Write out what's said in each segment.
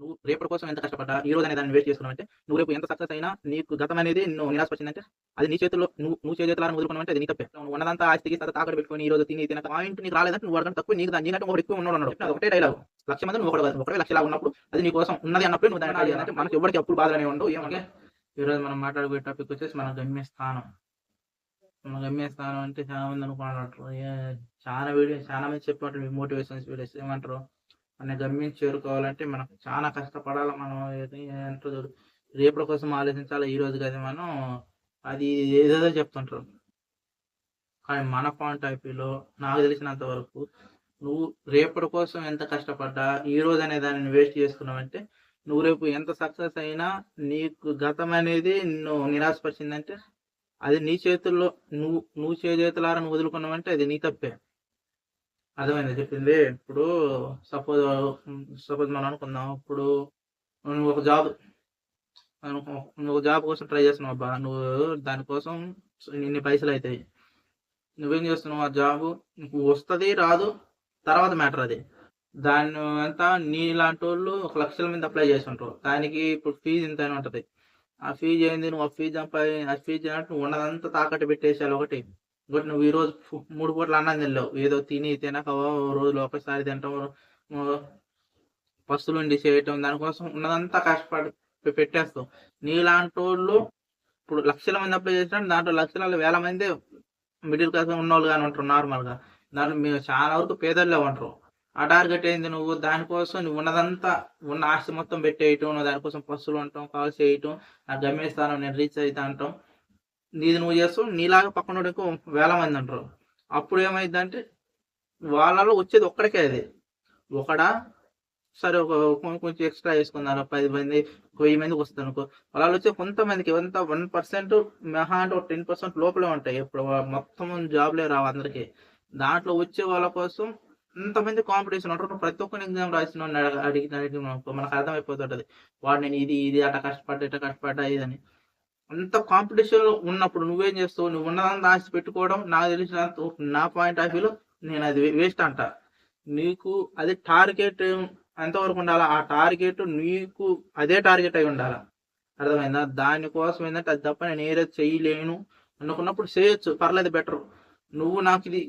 నువ్వు రేపటి కోసం ఎంత కష్టపడ్డా ఈ రోజు అనే దాన్ని వేస్ట్ చేసుకున్నావు అంటే నువ్వు రేపు ఎంత సక్సెస్ అయినా నీకు గతం అనేది నువ్వు నిరాశపరిచిందంటే అది నీ చేతుల్లో నువ్వు నువ్వు చేతులను వదులుకున్నావు అంటే అది నీ తప్పే. నువ్వు ఉన్నదంతా ఆస్తికి తర్వాత తాకడ పెట్టుకొని ఈ రోజు తిని తినక పాయింట్ నీకు రాలేదంటే నువ్వు అడగడం తక్కువ నీకు దాని ఒకటి ఎక్కువ ఉన్నాడు అన్నాడు. అది ఒకటే డైలాగ్ లక్ష మంది నువ్వు ఒకటి ఒకటే లక్షలా ఉన్నప్పుడు అది నీ కోసం ఉన్నది అన్నప్పుడు నువ్వు దాన్ని చేయాలంటే మనకి ఎవరికి అప్పుడు బాధలనే ఉండవు ఏమంటే ఈరోజు మనం మాట్లాడుకునే టాపిక్ వచ్చేసి మన గమ్యస్థానం మన గమ్యస్థానం అంటే చాలా మంది ఏ- చాలా వీడియో చాలా మంది చెప్పినట్టు మోటివేషన్స్ వీడియోస్ ఏమంటారు? మన గమ్యం చేరుకోవాలంటే మనకు చాలా కష్టపడాలి మనం. ఏది- ఏంటో రేపటి కోసం ఆలోచించాలి ఈ రోజు కదా మనం. అది ఏదేదో చెప్తుంటారు. కానీ మన పాయింట్ ఆఫ్ వ్యూలో నాకు తెలిసినంత వరకు నువ్వు రేపటి కోసం ఎంత కష్టపడ్డా ఈ రోజు అనే దానిని వేస్ట్ చేసుకున్నావంటే నువ్వు రేపు ఎంత సక్సెస్ అయినా నీకు గతం అనేది నిన్ను నిరాశపరిచిందంటే అది నీ చేతుల్లో నువ్వు నువ్వు చేతులారా నువ్వు వదులుకున్నావంటే అది నీ తప్పే. అర్థమైంది. చెప్పింది ఇప్పుడు సపోజ్ సపోజ్ మనం అనుకుందాం ఇప్పుడు నువ్వు ఒక జాబ్ నువ్వు ఒక జాబ్ కోసం ట్రై చేస్తున్నావు అబ్బా. నువ్వు దానికోసం ఇన్ని పైసలు అవుతాయి నువ్వేం చేస్తున్నావు? ఆ జాబ్ నీకు వస్తుంది రాదు తర్వాత మ్యాటర్ అది. దాన్ని అంతా నీలాంటి వాళ్ళు ఒక లక్షల మీద అప్లై చేసి ఉంటారు దానికి ఇప్పుడు ఫీజు ఇంత ఉంటుంది. ఆ ఫీజు ఏంది? నువ్వు ఆ ఫీజు సంపాది ఆ ఫీజు అంటే ఉన్నదంతా తాకట్టు పెట్టేసేయాలి ఒకటి. బట్ నువ్వు ఈ రోజు మూడు పూటలు అన్నం తినలేవు. ఏదో తిని తినక ఓ రోజులు ఒకసారి తింటాం ఓ పస్తులు ఉండి చేయటం దానికోసం ఉన్నదంతా కష్టపడి పెట్టేస్తావు. నీలాంటి వాళ్ళు ఇప్పుడు లక్షల మంది అప్లై చేసినా దాంట్లో లక్షల వేల మంది మిడిల్ క్లాస్ ఉన్న వాళ్ళు కానీ ఉంటారు నార్మల్గా. దాంట్లో మీరు చాలా వరకు పేదల్లో ఉంటారు. ఆ టార్గెట్ ఏంది నువ్వు? దానికోసం నువ్వు ఉన్నదంతా ఉన్న ఆస్తి మొత్తం పెట్టేయటం నువ్వు దానికోసం పస్తులు ఉండటం కాల్ చేయటం ఆ గమ్యస్థానం నేను రీచ్ అవుతా అంటాం. నీది నువ్వు చేస్తావు నీలాగా పక్కన ఇంకో వేల మంది అంటారు. అప్పుడు ఏమైందంటే వాళ్ళలో వచ్చేది ఒక్కడికే అది. ఒకడా సరే ఒక కొంచెం ఎక్స్ట్రా వేసుకున్నారు పది మంది వెయ్యి మందికి వస్తుంది అనుకో. వాళ్ళు వచ్చే కొంతమందికి ఎంత వన్ పర్సెంట్ మెహా అంటే ఒక టెన్ పర్సెంట్ లోపలే ఉంటాయి. ఇప్పుడు మొత్తం జాబ్లే రావు అందరికి. దాంట్లో వచ్చే వాళ్ళ కోసం ఇంతమంది కాంపిటీషన్ ఉంటారు ప్రతి ఒక్కరిని ఎగ్జామ్ రాసిన అడిగి అడిగి మనకు- మనకు అర్థమైపోతుంటది. వాడు నేను ఇది ఇది అట్లా కష్టపడ్డా ఇట్లా కష్టపడ్డా ఇదని. అంత కాంపిటీషన్ ఉన్నప్పుడు నువ్వేం చేస్తావు? నువ్వు ఉన్నదంతా ఆశ పెట్టుకోవడం నాకు తెలిసినంత నా పాయింట్ ఆఫ్ వ్యూలో నేను అది వేస్ట్ అంట. నీకు అది టార్గెట్ ఎంతవరకు ఉండాలా? ఆ టార్గెట్ నీకు అదే టార్గెట్ అయి ఉండాలా? అర్థమైందా? దానికోసం ఏంటంటే అది తప్ప నేను ఏదో చేయలేను అనుకున్నప్పుడు చేయొచ్చు. పర్లేదు బెటర్ నువ్వు నాకు ఇది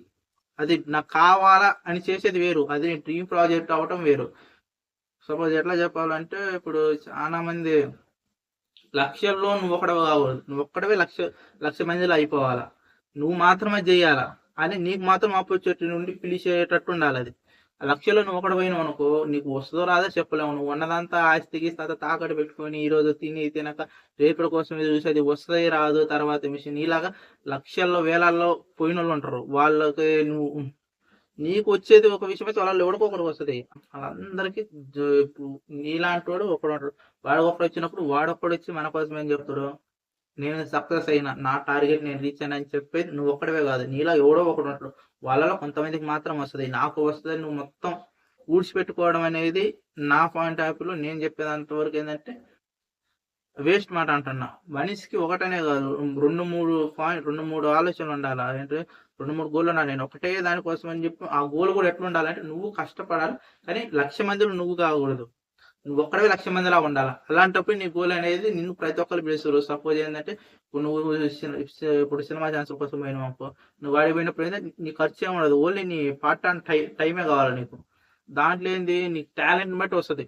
అది నాకు కావాలా అని చేసేది వేరు. అది డ్రీమ్ ప్రాజెక్ట్ అవటం వేరు. సపోజ్ ఎట్లా చెప్పాలంటే ఇప్పుడు చాలా మంది లక్షల్లో నువ్వు ఒకడవి కాకూడదు నువ్వు ఒక్కడవే లక్ష లక్ష మందిలో అయిపోవాలా. నువ్వు మాత్రమే చేయాలా అని నీకు మాత్రం ఆపర్చునిటీ నుండి పిలిచేటట్టు ఉండాలి అది. ఆ నువ్వు ఒకటి పోయినావు అనుకో నీకు వస్తుందో రాదో చెప్పలేము నువ్వు ఉన్నదంతా ఆస్తికి తర్వాత తాకట్టు పెట్టుకొని ఈ రోజు తిని తినక రేపటి కోసం చూసి అది వస్తుంది రాదు తర్వాత మిషన్. ఇలాగా లక్షల్లో వేలల్లో పోయిన వాళ్ళు ఉంటారు. వాళ్ళకి నువ్వు నీకు వచ్చేది ఒక విషయం అయితే వాళ్ళు ఎవడికో ఒకరికి వస్తుంది వాళ్ళందరికీ ఇప్పుడు నీలాంటి వాడు ఒకడు ఉంటాడు. వాడు ఒకడు వచ్చినప్పుడు వాడొక్కడు వచ్చి మన కోసం ఏం చెప్తాడు? నేను సక్సెస్ అయినా నా టార్గెట్ నేను రీచ్ అయినా అని చెప్పేది నువ్వు ఒక్కడవే కాదు. నీలా ఎవడో ఒకడు ఉంటాడు. వాళ్ళలో కొంతమందికి మాత్రం వస్తుంది. నాకు వస్తుంది నువ్వు మొత్తం ఊడ్చిపెట్టుకోవడం అనేది నా పాయింట్ ఆఫ్ వ్యూలో నేను చెప్పేదంత వరకు ఏంటంటే వేస్ట్ మాట అంటున్నా. మనిషికి ఒకటనే కాదు. రెండు మూడు పాయింట్ రెండు మూడు ఆలోచనలు ఉండాలి. ఏంటంటే రెండు మూడు గోల్ ఉండాలి. నేను ఒకటే దానికోసం అని చెప్పి ఆ గోల్ కూడా ఎట్లా ఉండాలంటే నువ్వు కష్టపడాలి కానీ లక్ష మందిలో నువ్వు కాకూడదు. నువ్వు ఒక్కడే లక్ష మందిలా ఉండాలి? అలాంటప్పుడు నీ గోల్ అనేది నిన్ను ప్రతి ఒక్కరు పిలుస్తారు. సపోజ్ ఏంటంటే ఇప్పుడు నువ్వు ఇప్పుడు సినిమా ఛాన్స్ కోసం పోయినావు అనుకో. నువ్వు వాడి పోయినప్పుడు ఏంటంటే నీ ఖర్చు ఏమి ఉండదు. ఓన్లీ నీ పార్ట్ అండ్ టై టైమే కావాలి నీకు. దాంట్లో ఏంది? నీ టాలెంట్ బట్టి వస్తుంది.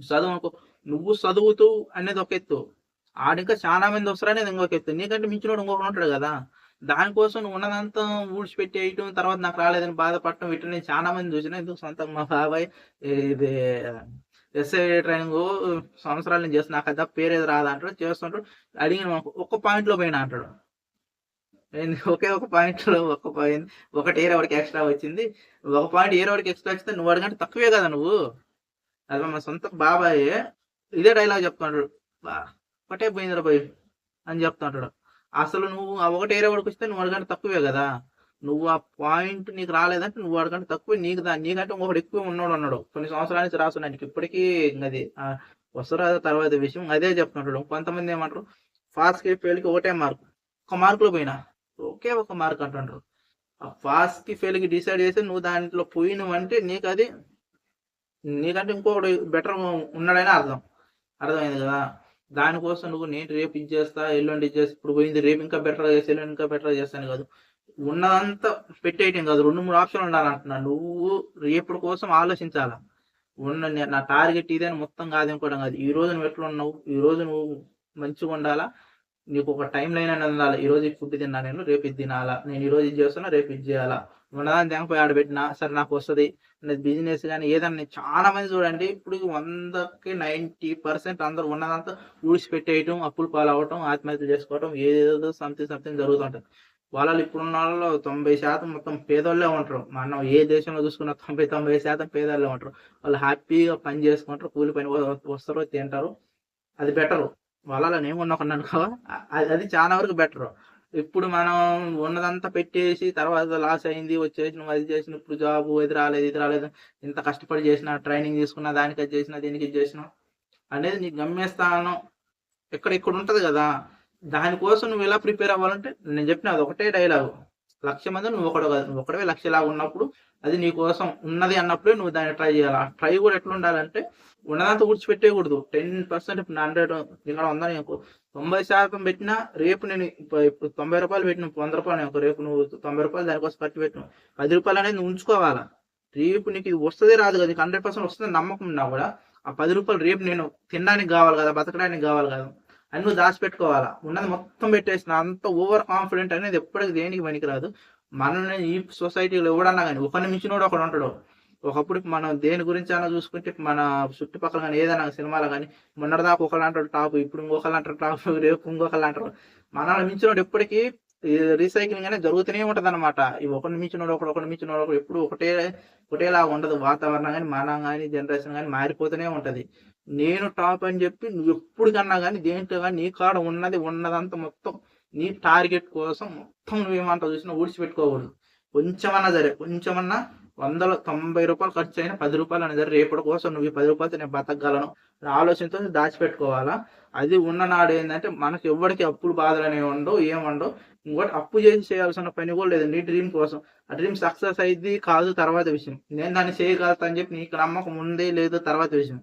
చదువు అనుకో. నువ్వు చదువుతూ అనేది ఒక ఎత్తు. ఆడింకా చాలా మంది వస్తారు అనేది ఇంకొక ఎత్తు. నీకంటే మించినోడు ఇంకొకటి ఉంటాడు కదా. దానికోసం నువ్వు ఉన్నదంతా ఊడ్చిపెట్టి వేయటం తర్వాత నాకు రాలేదని బాధపడటం వీటిని నేను చాలా మంది చూసిన ఎందుకు సొంత మా బాబాయ్ ఇది ఎస్ఐ ట్రైనింగ్ సంవత్సరాలు నేను చేస్తున్నా నాకు అది పేరేది రాదా అంటాడు చేస్తుంటాడు. అడిగిన ఒక్క పాయింట్లో పోయినా అంటాడు. ఒకే ఒక పాయింట్లో ఒక పాయింట్ ఒకటి ఏరే వాడికి ఎక్స్ట్రా వచ్చింది. ఒక పాయింట్ ఏరే వాడికి ఎక్స్ట్రా వచ్చింది. నువ్వు వాడికంటే తక్కువే కదా నువ్వు. అది మా సొంత బాబాయ్. ఇదే డైలాగ్ చెప్తున్నాడు బా ఒకటే పోయిందిరా పోయి అని చెప్తుంటాడు. అసలు నువ్వు ఆ ఒకటి ఏరియా వరకు వస్తే నువ్వు అడగంటే తక్కువే కదా. నువ్వు ఆ పాయింట్ నీకు రాలేదంటే నువ్వు అడగంటే తక్కువ. నీకు దా నీకంటే ఇంకొకటి ఎక్కువ ఉన్నాడు అన్నాడు. కొన్ని సంవత్సరాల నుంచి రాస్తున్నాడు నీకు ఇప్పటికీ అది ఆ వస్తురా తర్వాత విషయం అదే చెప్తుంటాడు. కొంతమంది ఏమంటారు ఫాస్ట్కి ఫెయిల్కి ఒకటే మార్క్ ఒక మార్కులో పోయినా. ఒకే ఒక మార్క్ అంటుంటారు. ఆ ఫాస్ట్కి ఫెయిల్కి డిసైడ్ చేసి నువ్వు దాంట్లో పోయినవంటే నీకు అది నీకంటే ఇంకొకటి బెటర్ ఉన్నాడని అర్థం. అర్థమైంది కదా? దానికోసం నువ్వు నేను రేపు ఇది చేస్తా ఎల్లుండి ఇది చేస్తా ఇప్పుడు పోయింది రేపు ఇంకా బెటర్గా చేస్తా ఎల్లుండి ఇంకా బెటర్గా చేస్తాను కాదు. ఉన్నదంతా పెట్టేయటం కాదు. రెండు మూడు ఆప్షన్లు ఉండాలంటున్నా నువ్వు రేపటి కోసం ఆలోచించాలా? ఉన్న నా టార్గెట్ ఇదే అని మొత్తం కాదనుకోవడం కాదు. ఈ రోజు నువ్వు ఎట్లా ఉన్నావు ఈ రోజు నువ్వు మంచిగా ఉండాలా? నీకు ఒక టైం లైన్ అనేది ఉండాలి. ఈ రోజు ఫుడ్ తిన్నా నేను రేపు ఇది తినాలా? నేను ఈ రోజు ఇది చేస్తున్నా రేపు ఇది చేయాలా? ఉన్నదాన్ని తెగపోయి ఆడబెట్టినా సరే నాకు వస్తుంది బిజినెస్ కానీ ఏదన్నా చాలా మంది చూడండి ఇప్పుడు వందకి నైంటీ పర్సెంట్ అందరూ ఉన్నదంతా ఊడిచిపెట్టేయటం అప్పులు పాలవటం ఆత్మహత్యలు చేసుకోవటం ఏదేదో సంథింగ్ సంథింగ్ జరుగుతుంటుంది. వాళ్ళు ఇప్పుడున్న వాళ్ళలో తొంభై శాతం మొత్తం పేదోళ్ళే ఉంటారు. మనం ఏ దేశంలో చూసుకున్న తొంభై తొంభై శాతం పేదోళ్ళే ఉంటారు. వాళ్ళు హ్యాపీగా పని చేసుకుంటారు కూలి పని వస్తారు తింటారు. అది బెటరు. వాళ్ళలో నేను అనుకో అది అది చాలా వరకు బెటర్. ఇప్పుడు మనం ఉన్నదంతా పెట్టేసి తర్వాత లాస్ అయింది వచ్చేసి నువ్వు అది చేసిన ఇప్పుడు జాబ్ ఇది రాలేదు ఇది రాలేదు ఇంత కష్టపడి చేసిన ట్రైనింగ్ తీసుకున్నా దానికి అది చేసిన దీనికి ఇది చేసిన అనేది నీకు గమ్యస్థానం ఇక్కడ ఇక్కడ ఉంటది కదా. దానికోసం నువ్వు ఎలా ప్రిపేర్ అవ్వాలంటే నేను చెప్పిన అది ఒకటే డైలాగ్ లక్ష మంది నువ్వు ఒకడు కాదు. నువ్వు ఒకటే లక్షలాగా ఉన్నప్పుడు అది నీ కోసం ఉన్నది అన్నప్పుడే నువ్వు దాన్ని ట్రై చేయాలి. ఆ ట్రై కూడా ఎట్లా ఉండాలంటే ఉన్నదంతా కూర్చిపెట్టేయకూడదు టెన్ పర్సెంట్ ఇప్పుడు హండ్రెడ్ ఇక్కడ ఉందని తొంభై శాతం పెట్టినా రేపు నేను ఇప్పుడు ఇప్పుడు తొంభై రూపాయలు పెట్టిన వంద రూపాయలు నాకు రేపు నువ్వు తొంభై రూపాయలు దానికోసం ఖర్చు పెట్టిన పది రూపాయలు అనేది నువ్వు ఉంచుకోవాలా? రేపు నీకు ఇది వస్తుంది రాదు కదా. హండ్రెడ్ పర్సెంట్ వస్తుంది నమ్మకం ఉన్నా కూడా ఆ పది రూపాయలు రేపు నేను తినడానికి కావాలి కదా బతకడానికి కావాలి కదా. అని నువ్వు దాచిపెట్టుకోవాలా? ఉన్నది మొత్తం పెట్టేసిన అంత ఓవర్ కాన్ఫిడెంట్ అనేది ఎప్పటికి దేనికి పనికిరాదు. మనల్ని ఈ సొసైటీలో ఎవడన్నా కానీ ఒకరిని మించినోడు ఒకడు ఉంటాడు ఒకప్పుడు మనం దేని గురించి అయినా చూసుకుంటే మన చుట్టుపక్కల కానీ ఏదైనా సినిమాలో కానీ మొన్నటిదాకా ఒకళ్ళు అంటారు టాప్ ఇప్పుడు ఇంకొకళ్ళు అంటారు టాప్ రేపు ఇంకొకళ్ళు అంటారు మనల్ని మించినోడు ఎప్పటికీ రీసైక్లింగ్ అనేది జరుగుతూనే ఉంటుంది అనమాట ఈ ఒకరిని మించినోడు ఒకడు ఒకరిని మించినోడు ఒకడు ఎప్పుడు ఒకటే ఒకటేలాగా ఉండదు. వాతావరణం కానీ మనం కానీ జనరేషన్ కానీ మారిపోతూనే ఉంటుంది. నేను టాప్ అని చెప్పి నువ్వు ఎప్పుడు కన్నా కానీ దేంట్లో కానీ నీ కాడ ఉన్నది ఉన్నదంతా మొత్తం నీ టార్గెట్ కోసం మొత్తం నువ్వేమంటావు చూసినా ఊడ్చిపెట్టుకోకూడదు. కొంచెమన్నా సరే కొంచెమన్నా వందల తొంభై రూపాయలు ఖర్చు అయినా పది రూపాయలు అనేది సరే రేపటి కోసం నువ్వు ఈ పది రూపాయలతో నేను బతకగలను ఆలోచనతో దాచిపెట్టుకోవాలా? అది ఉన్న నాడు ఏంటంటే మనకి ఎవరికి అప్పులు బాధలు అనేవి ఉండవు. ఏముండవు ఇంకోటి అప్పు చేసి చేయాల్సిన పని కూడా లేదు నీ డ్రీమ్ కోసం. ఆ డ్రీమ్ సక్సెస్ అయింది కాదు తర్వాత విషయం. నేను దాన్ని చేయగలుగుతా అని చెప్పి నీకు నమ్మకం ఉందే లేదు తర్వాత విషయం.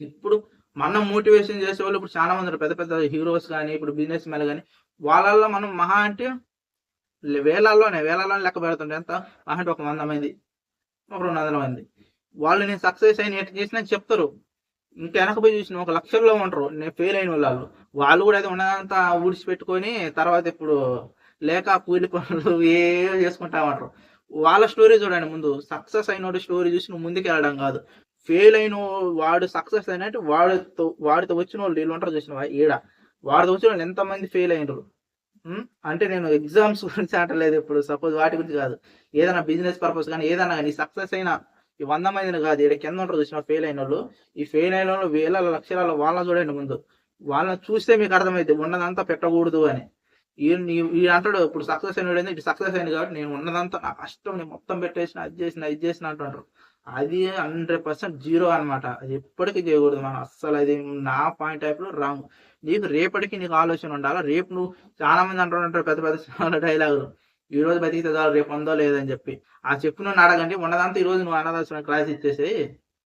ఇప్పుడు మనం మోటివేషన్ చేసే వాళ్ళు ఇప్పుడు చాలా మంది పెద్ద పెద్ద హీరోస్ కానీ ఇప్పుడు బిజినెస్ మ్యాన్ కానీ వాళ్ళల్లో మనం మహా అంటే వేలల్లోనే వేలల్లోనే లెక్క పెడుతుంటే ఎంత? మహా అంటే ఒక వంద మంది ఒక రెండు వందల మంది. వాళ్ళు నేను సక్సెస్ అయిన ఎట్లా చేసినా చెప్తారు. ఇంకా వెనకపోయి చూసిన ఒక లక్షల్లో ఉంటారు నేను ఫెయిల్ అయిన వాళ్ళు వాళ్ళు కూడా అది ఉన్నదంతా ఊడిచిపెట్టుకొని తర్వాత ఇప్పుడు లేక కూలి పనులు ఏ చేసుకుంటా ఉంటారు. వాళ్ళ స్టోరీ చూడండి ముందు. సక్సెస్ అయిన స్టోరీ చూసి నువ్వు ముందుకు వెళ్ళడం కాదు. ఫెయిల్ అయిన వాడు సక్సెస్ అయినట్టు వాడితో వాడితో వచ్చిన వాళ్ళు వీళ్ళు ఉంటారు చూసిన ఈడ. వాడితో వచ్చిన వాళ్ళు ఎంతమంది ఫెయిల్ అయినరు? అంటే నేను ఎగ్జామ్స్ గురించి అంటలేదు ఇప్పుడు. సపోజ్ వాటి గురించి కాదు. ఏదైనా బిజినెస్ పర్పస్ కానీ ఏదైనా కానీ సక్సెస్ అయిన ఈ వంద మందిని కాదు. ఇక్కడ కింద ఉంటారు చూసిన ఫెయిల్ అయిన వాళ్ళు. ఈ ఫెయిల్ అయిన వాళ్ళు వేల లక్షల వాళ్ళని చూడండి ముందు. వాళ్ళని చూస్తే మీకు అర్థమైంది ఉన్నదంతా పెట్టకూడదు అని. ఈ ఈ అంటాడు ఇప్పుడు సక్సెస్ అయిన ఇటు సక్సెస్ అయింది కాబట్టి నేను ఉన్నదంతా నా కష్టం. నేను మొత్తం పెట్టేసిన అది చేసిన ఇది చేసిన అంటుంటారు. అది హండ్రెడ్ పర్సెంట్ జీరో అనమాట అది ఎప్పటికీ చేయకూడదు మనం. అస్సలు అది నా పాయింట్ టైప్లో రాంగ్. నీకు రేపటికి నీకు ఆలోచన ఉండాలి? రేపు నువ్వు చాలా మంది అంటుంటారు పెద్ద పెద్ద చాలా డైలాగులు ఈ రోజు బతికితే చాలు రేపు ఉందో లేదని చెప్పి. ఆ చెప్పు నువ్వు అడగండి. ఉన్నదంతా ఈ రోజు నువ్వు అనాథాశ్రమం క్లాస్ ఇచ్చేసి